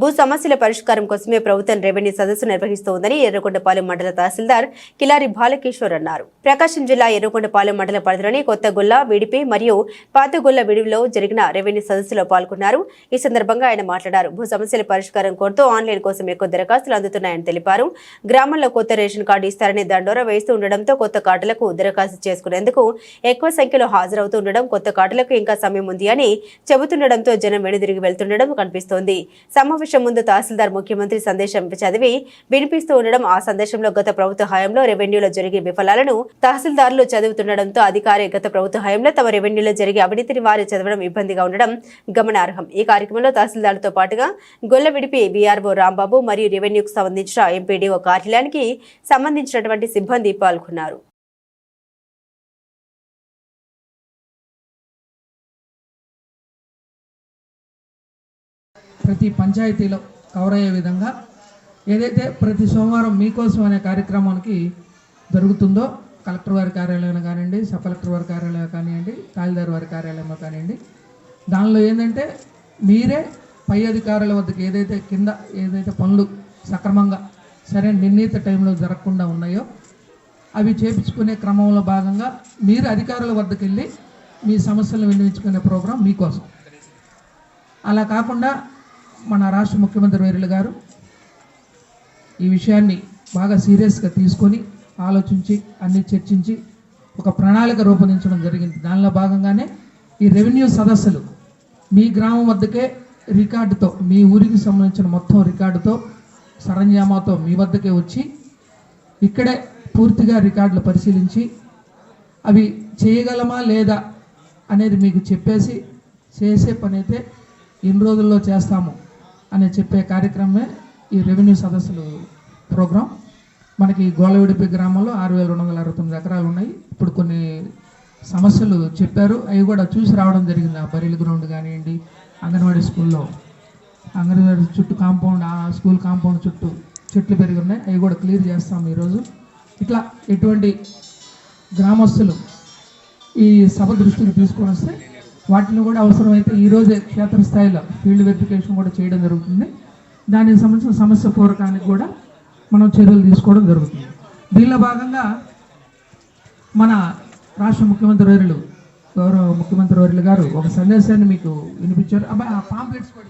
భూ సమస్యల పరిష్కారం కోసమే ప్రభుత్వం రెవెన్యూ సదస్సు నిర్వహిస్తోందని ఎర్రగొండపాలెం మండల తహసీల్దార్ కిలారి బాలకేశ్వర్ అన్నారు. ప్రకాశం జిల్లా ఎర్రగొండపాలెం మండల పరిధిలోని కొత్తగొల్ల విడిపి మరియు పాతగొల్ల విడివిలో జరిగిన రెవెన్యూ సదస్సులో పాల్గొన్నారు. ఈ సందర్భంగా ఆయన మాట్లాడారు. భూ సమస్యల పరిష్కారం కోరుతూ ఆన్లైన్ కోసం ఎక్కువ దరఖాస్తులు అందుతున్నాయని తెలిపారు. గ్రామంలో కొత్త రేషన్ కార్డు ఇస్తారని దండోరా వేస్తూ ఉండడంతో కొత్త కార్డులకు దరఖాస్తు చేసుకునేందుకు ఎక్కువ సంఖ్యలో హాజరవుతూ ఉండడం కొత్త కార్డులకు ఇంకా సమయం ఉంది అని చెబుతుండడంతో జనం వెనుదిరిగి వెళ్తుండడం కనిపిస్తోంది. సమావేశం ముందు తహసీల్దార్ ముఖ్యమంత్రి సందేశం చదివి వినిపిస్తూ ఉండడం ఆ సందేశంలో గత ప్రభుత్వ హయాంలో రెవెన్యూలో జరిగే విఫలాలను తహసీల్దార్లు చదువుతుండడంతో అధికారి గత ప్రభుత్వ హయాంలో తమ రెవెన్యూలో జరిగే అవినీతిని వారు చదవడం ఇబ్బందిగా ఉండడం గమనార్హం. ఈ కార్యక్రమంలో తహసీల్దార్లతో పాటుగా గొల్ల విడిపి వీఆర్ఓ రాంబాబు మరియు రెవెన్యూకు సంబంధించిన ఎంపీడీఓ కార్యాలయానికి సంబంధించినటువంటి సిబ్బంది పాల్గొన్నారు. ప్రతి పంచాయతీలో కవర్ అయ్యే విధంగా ఏదైతే ప్రతి సోమవారం మీకోసం అనే కార్యక్రమానికి జరుగుతుందో కలెక్టర్ వారి కార్యాలయం కానివ్వండి సబ్ కలెక్టర్ వారి కార్యాలయం కానివ్వండి తాళిదారు వారి కార్యాలయం కానివ్వండి దానిలో ఏంటంటే మీరే పై అధికారుల వద్దకు ఏదైతే కింద ఏదైతే పనులు సక్రమంగా సరే నిర్ణీత టైంలో జరగకుండా ఉన్నాయో అవి చేపించుకునే క్రమంలో భాగంగా మీరు అధికారుల వద్దకు వెళ్ళి మీ సమస్యలను వినియోగించుకునే ప్రోగ్రాం మీకోసం. అలా కాకుండా మన రాష్ట్ర ముఖ్యమంత్రి వర్యులు గారు ఈ విషయాన్ని బాగా సీరియస్గా తీసుకొని ఆలోచించి అన్ని చర్చించి ఒక ప్రణాళిక రూపొందించడం జరిగింది. దానిలో భాగంగానే ఈ రెవెన్యూ సదస్సులు మీ గ్రామం వద్దకే రికార్డుతో మీ ఊరికి సంబంధించిన మొత్తం రికార్డుతో సరంజామాతో మీ వద్దకే వచ్చి ఇక్కడే పూర్తిగా రికార్డులు పరిశీలించి అవి చేయగలమా లేదా అనేది మీకు చెప్పేసి చేసే పని అయితే ఎన్ని రోజుల్లో చేస్తాము అని చెప్పే కార్యక్రమమే ఈ రెవెన్యూ సదస్సులు ప్రోగ్రాం. మనకి గోళవిడిపి గ్రామంలో ఆరు వేల రెండు వందల అరవై తొమ్మిది ఎకరాలు ఉన్నాయి ఇప్పుడు కొన్ని సమస్యలు చెప్పారు. అవి కూడా చూసి రావడం జరిగింది. ఆ బరీల గ్రౌండ్ కానివ్వండి అంగన్వాడీ స్కూల్లో. అంగన్వాడీ చుట్టూ కాంపౌండ్ ఆ స్కూల్ కాంపౌండ్ చుట్టూ చెట్లు పెరిగి ఉన్నాయి అవి కూడా క్లియర్ చేస్తాం ఈరోజు. ఇట్లా ఎటువంటి గ్రామస్తులు ఈ సభ దృష్టికి తీసుకొని వస్తే వాటిని కూడా అవసరమైతే ఈరోజు క్షేత్రస్థాయిలో ఫీల్డ్ వెరిఫికేషన్ కూడా చేయడం జరుగుతుంది. దానికి సంబంధించిన సమస్య పూరకానికి కూడా మనం చర్యలు తీసుకోవడం జరుగుతుంది. దీనిలో భాగంగా మన రాష్ట్ర ముఖ్యమంత్రి వర్యులు గౌరవ ముఖ్యమంత్రి వర్యులు గారు ఒక సందేశాన్ని మీకు వినిపించారు. అబ్బాయి ఆ పాంప్లెట్స్ కూడా